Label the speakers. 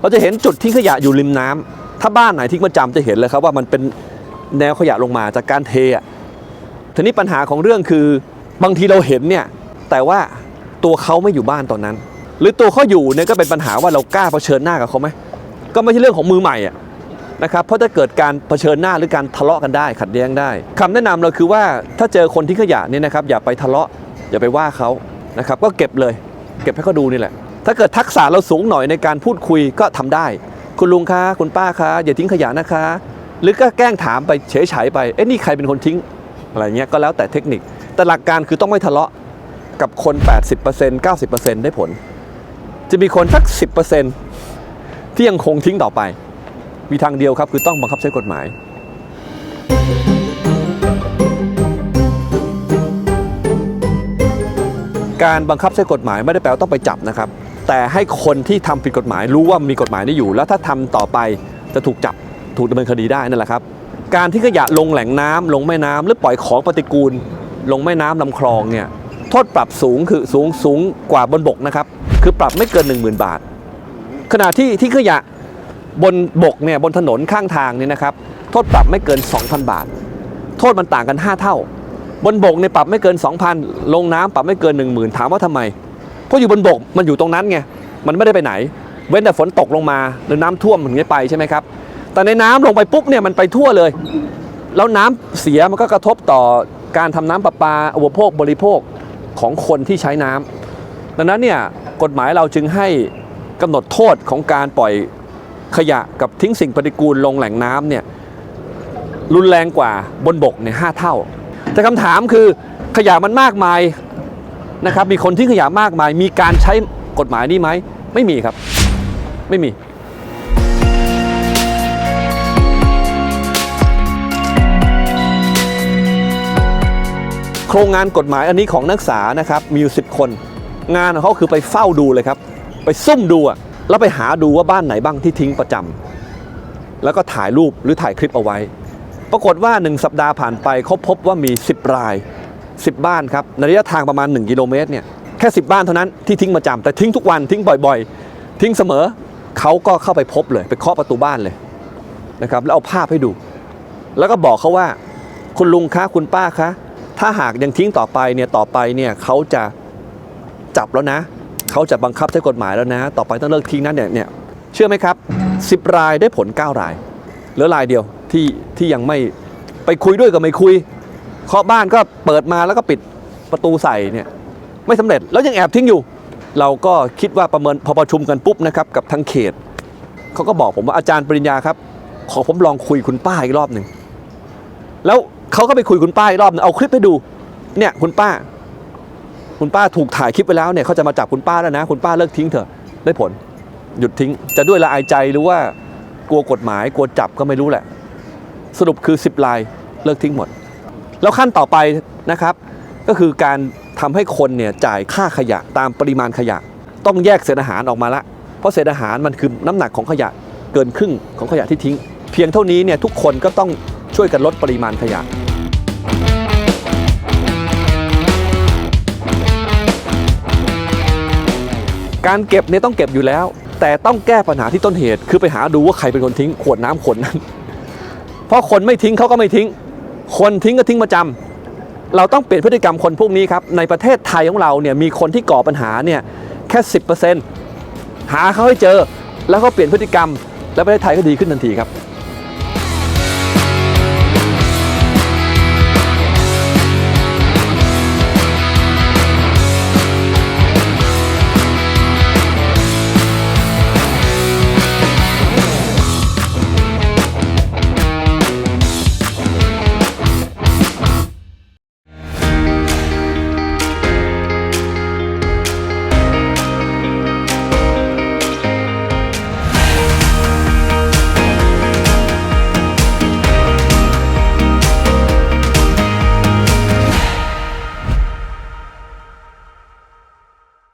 Speaker 1: เราจะเห็นจุดทิ้งขยะอยู่ริมน้ำถ้าบ้านไหนทิ้งประจำจะเห็นเลยครับว่ามันเป็นแนวขยะลงมาจากการเทอะทีนี้ปัญหาของเรื่องคือบางทีเราเห็นเนี่ยแต่ว่าตัวเขาไม่อยู่บ้านตอนนั้น หรือตัวเขาอยู่เนี่ยก็เป็นปัญหาว่าเรากล้าเผชิญหน้ากับเขาไหมก็ไม่ใช่เรื่องของมือใหม่อะนะครับเพราะถ้าเกิดการเผชิญหน้าหรือการทะเลาะกันได้ขัดแย้งได้คำแนะนำเราคือว่าถ้าเจอคนทิ้งขยะเนี่ยนะครับอย่าไปทะเลาะอย่าไปว่าเขานะครับก็เก็บเลย เก็บให้เขาดูนี่แหละ ถ้าเกิดทักษะเราสูงหน่อยในการพูดคุยก็ทำได้ คุณลุงคะคุณป้าคะอย่าทิ้งขยะนะคะ หรือก็แกล้งถามไปเฉยๆไปเอ๊ะนี่ใครเป็นคนทิ้งอะไรเงี้ยก็แล้วแต่เทคนิค แต่หลักการคือต้องไม่ทะเลาะกับคน 80% 90%ได้ผล จะมีคนสัก 10%ที่ยังคงทิ้งต่อไป มีทางเดียวครับคือต้องบังคับใช้กฎหมายการบังคับใช้กฎหมายไม่ได้แปลว่าต้องไปจับนะครับ แต่ให้คนที่ทำผิดกฎหมายรู้ว่ามีกฎหมายนี้อยู่ แล้วถ้าทำต่อไปจะถูกจับถูกดำเนินคดีได้นั่นแหละครับ การที่ขยะลงแหล่งน้ำลงแม่น้ำหรือปล่อยของปฏิกูล ลงแม่น้ำลำคลองเนี่ยโทษปรับสูงคือสูงสูงกว่าบนบกนะครับคือปรับไม่เกิน 10,000 บาท ขณะที่ที่ขยะบนบกเนี่ยบนถนนข้างทางเนี่ยนะครับโทษปรับไม่เกิน 2,000 บาท โทษมันต่างกัน 5 เท่า บนบกเนี่ยปรับไม่เกิน 2,000 ลงน้ำปรับไม่เกิน 10,000 ถามว่าทำไม เพราะอยู่บนบกมันอยู่ตรงนั้นไงมันไม่ได้ไปไหน เว้นแต่ฝนตกลงมาหรือน้ำท่วมมันถึงจะไปใช่ไหมครับแต่ในน้ำลงไปปุ๊บเนี่ยมันไปทั่วเลย แล้วน้ำเสียมันก็กระทบต่อการทำน้ำประปาอุปโภคบริโภคของคนที่ใช้น้ำดังนั้นเนี่ยกฎหมายเราจึงให้กำหนดโทษของการปล่อยขยะกับทิ้งสิ่งปฏิกูลลงแหล่งน้ำเนี่ยรุนแรงกว่าบนบกเนี่ยห้าเท่า แต่คำถามคือขยะมันมากมาย นะครับมีคนทิ้งขยะมากมาย มีการใช้กฎหมายนี้ไหมไม่มีครับ ไม่มีโครงงานกฎหมายอันนี้ของนักศึกษานะครับมีอยู่ 10 คน งานของเขาคือไปเฝ้าดูเลยครับ ไปซุ่มดูแล้วไปหาดูว่าบ้านไหนบ้างที่ทิ้งประจำแล้วก็ถ่ายรูปหรือถ่ายคลิปเอาไว้ ปรากฏว่า 1 สัปดาห์ผ่านไปเขาพบว่ามี 10 ราย 10 บ้านครับในระยะทางประมาณ 1 กิโลเมตรเนี่ยแค่ 10 บ้านเท่านั้นที่ทิ้งประจำแต่ทิ้งทุกวันทิ้งบ่อยๆ ทิ้งเสมอเขาก็เข้าไปพบเลย ไปเคาะประตูบ้านเลยนะครับแล้วเอาภาพให้ดู แล้วก็บอกเขาว่า คุณลุงคะคุณป้าคะถ้าหากยังทิ้งต่อไปเนี่ยต่อไปเนี่ยเขาจะจับแล้วนะ เขาจะบังคับใช้กฎหมายแล้วนะ ต่อไปต้องเลิกทิ้งนั้นเนี่ยเนี่ยเชื่อไหมครับ 10 รายได้ผล 9 รายเหลือรายเดียวที่ที่ยังไม่ไปคุยด้วยก็ไม่คุย เคาะบ้านก็เปิดมาแล้วก็ปิดประตูใส่เนี่ยไม่สำเร็จแล้วยังแอบทิ้งอยู่ เราก็คิดว่าประเมินพอประชุมกันปุ๊บนะครับกับทางเขตเขาก็บอกผมว่าอาจารย์ปริญญาครับ ขอผมลองคุยคุณป้าอีกรอบหนึ่งแล้วเขาก็ไปคุยคุณป้าอีกรอบนึงเอาคลิปให้ดูเนี่ยคุณป้า คุณป้าถูกถ่ายคลิปไปแล้วเนี่ยเขาจะมาจับคุณป้าแล้วนะ คุณป้าเลิกทิ้งเถอะได้ผล หยุดทิ้งจะด้วยละอายใจหรือว่ากลัวกฎหมายกลัวจับก็ไม่รู้แหละ สรุปคือ 10ลายเลิกทิ้งหมด แล้วขั้นต่อไปนะครับ ก็คือการทำให้คนเนี่ยจ่ายค่าขยะตามปริมาณขยะ ต้องแยกเศษอาหารออกมาละเพราะเศษอาหารมันคือน้ำหนักของขยะเกินครึ่งของขยะที่ทิ้ง เพียงเท่านี้เนี่ยทุกคนก็ต้องช่วยกันลดปริมาณขยะการเก็บเนี่ยต้องเก็บอยู่แล้ว แต่ต้องแก้ปัญหาที่ต้นเหตุ คือไปหาดูว่าใครเป็นคนทิ้งขวดน้ำขวดนั้น เพราะคนไม่ทิ้งเขาก็ไม่ทิ้ง คนทิ้งก็ทิ้งประจำเราต้องเปลี่ยนพฤติกรรมคนพวกนี้ครับ ในประเทศไทยของเราเนี่ยมีคนที่ก่อปัญหาเนี่ยแค่ 10%หาเขาให้เจอ แล้วก็เปลี่ยนพฤติกรรม แล้วประเทศไทยก็ดีขึ้นทันทีครับ